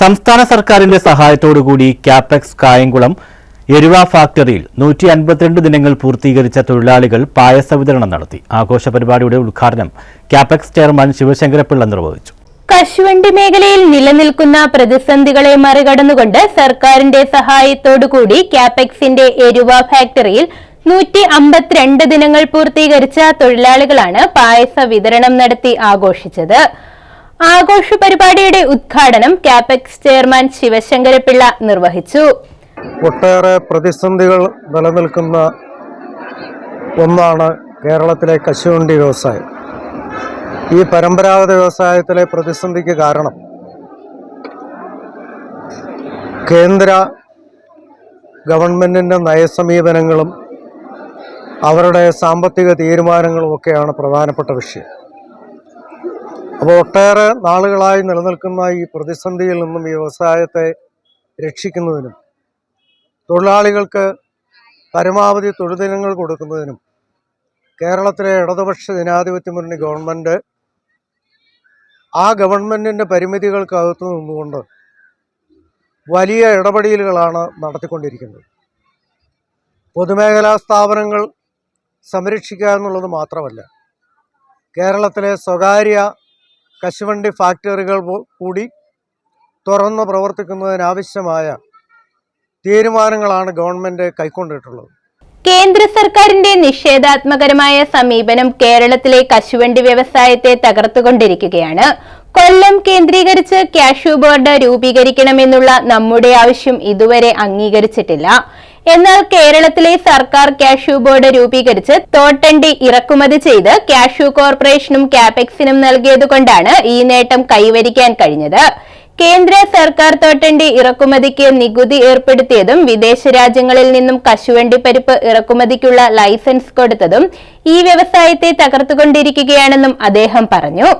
സംസ്ഥാന സർക്കാരിന്റെ സഹായത്തോടുകൂടി ക്യാപെക്സ് കായംകുളം എരുവ ഫാക്ടറിയിൽ നൂറ്റി അൻപത്തിരണ്ട് ദിനങ്ങൾ പൂർത്തീകരിച്ച തൊഴിലാളികൾ പായസ വിതരണം നടത്തി. ആഘോഷ പരിപാടിയുടെ ഉദ്ഘാടനം ക്യാപെക്സ് ചെയർമാൻ ശിവശങ്കരപ്പിള്ള നിർവഹിച്ചു. കശുവണ്ടി മേഖലയിൽ നിലനിൽക്കുന്ന പ്രതിസന്ധികളെ മറികടന്നുകൊണ്ട് സർക്കാരിന്റെ സഹായത്തോടുകൂടി ക്യാപെക്സിന്റെ എരുവ ഫാക്ടറിയിൽ നൂറ്റി അമ്പത്തിരണ്ട് ദിനങ്ങൾ പൂർത്തീകരിച്ച തൊഴിലാളികളാണ് പായസ വിതരണം നടത്തി ആഘോഷിച്ചത്. ആഘോഷ പരിപാടിയുടെ ഉദ്ഘാടനം ക്യാപെക്സ് ചെയർമാൻ ശിവശങ്കരപിള്ള നിർവഹിച്ചു. ഒട്ടേറെ പ്രതിസന്ധികൾ നിലനിൽക്കുന്ന ഒന്നാണ് കേരളത്തിലെ കശുവണ്ടി വ്യവസായം. ഈ പരമ്പരാഗത വ്യവസായത്തിലെ പ്രതിസന്ധിക്ക് കാരണം കേന്ദ്ര ഗവൺമെന്റിന്റെ നയസമീപനങ്ങളും അവരുടെ സാമ്പത്തിക തീരുമാനങ്ങളും ഒക്കെയാണ് പ്രധാനപ്പെട്ട വിഷയം. അപ്പോൾ ഒട്ടേറെ നാളുകളായി നിലനിൽക്കുന്ന ഈ പ്രതിസന്ധിയിൽ നിന്നും വ്യവസായത്തെ രക്ഷിക്കുന്നതിനും തൊഴിലാളികൾക്ക് പരമാവധി തൊഴുദിനങ്ങൾ കൊടുക്കുന്നതിനും കേരളത്തിലെ ഇടതുപക്ഷ ജനാധിപത്യ മുന്നണി ഗവൺമെന്റ് ആ ഗവൺമെന്റിന്റെ പരിമിതികൾക്കകത്ത് നിന്നുകൊണ്ട് വലിയ ഇടപെടലുകളാണ് നടത്തിക്കൊണ്ടിരിക്കുന്നത്. പൊതുമേഖലാ സ്ഥാപനങ്ങൾ സംരക്ഷിക്കുക എന്നുള്ളത് മാത്രമല്ല കേരളത്തിലെ സ്വകാര്യ കശുവണ്ടി ഫാക്ടറികൾ കൂടി തുറന്ന് പ്രവർത്തിക്കുന്നതിനാവശ്യമായ തീരുമാനങ്ങളാണ് ഗവൺമെന്റ് കൈക്കൊണ്ടിട്ടുള്ളത്. കേന്ദ്ര സർക്കാരിന്റെ നിഷേധാത്മകരമായ സമീപനം കേരളത്തിലെ കശുവണ്ടി വ്യവസായത്തെ തകർത്തുകൊണ്ടിരിക്കുകയാണ്. കൊല്ലം കേന്ദ്രീകരിച്ച് കാഷ്യൂ ബോർഡ് രൂപീകരിക്കണമെന്നുള്ള നമ്മുടെ ആവശ്യം ഇതുവരെ അംഗീകരിച്ചിട്ടില്ല. എന്നാൽ കേരളത്തിലെ സർക്കാർ കാഷ്യൂ ബോർഡ് രൂപീകരിച്ച് തോട്ടണ്ടി ഇറക്കുമതി ചെയ്ത് കാഷ്യൂ കോർപ്പറേഷനും കാപെക്സിനും നൽകിയതുകൊണ്ടാണ് ഈ നേട്ടം കൈവരിക്കാൻ കഴിഞ്ഞത്. കേന്ദ്ര സർക്കാർ തോട്ടണ്ടി ഇറക്കുമതിക്ക് നികുതി ഏർപ്പെടുത്തിയതും വിദേശ രാജ്യങ്ങളിൽ നിന്നും കശുവണ്ടി പരിപ്പ് ഇറക്കുമതിക്കുള്ള ലൈസൻസ് കൊടുത്തതും ഈ വ്യവസായത്തെ തകർത്തുകൊണ്ടിരിക്കുകയാണെന്നും അദ്ദേഹം പറഞ്ഞു.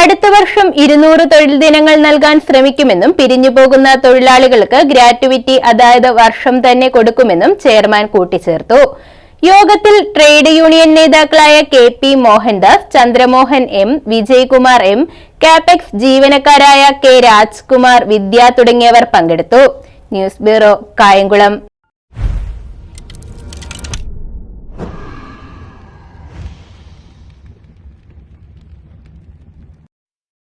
അടുത്ത വർഷം ഇരുന്നൂറ് തൊഴിൽ ദിനങ്ങൾ നൽകാൻ ശ്രമിക്കുമെന്നും പിരിഞ്ഞുപോകുന്ന തൊഴിലാളികൾക്ക് ഗ്രാറ്റുവിറ്റി അതായത് വർഷം തന്നെ കൊടുക്കുമെന്നും ചെയർമാൻ കൂട്ടിച്ചേർത്തു. യോഗത്തിൽ ട്രേഡ് യൂണിയൻ നേതാക്കളായ K P Mohandas Chandramohan M Vijaykumar M Kapex ജീവനക്കാരായ K Rajkumar Vidya തുടങ്ങിയവർ പങ്കെടുത്തു. News bureau Kayamkulam.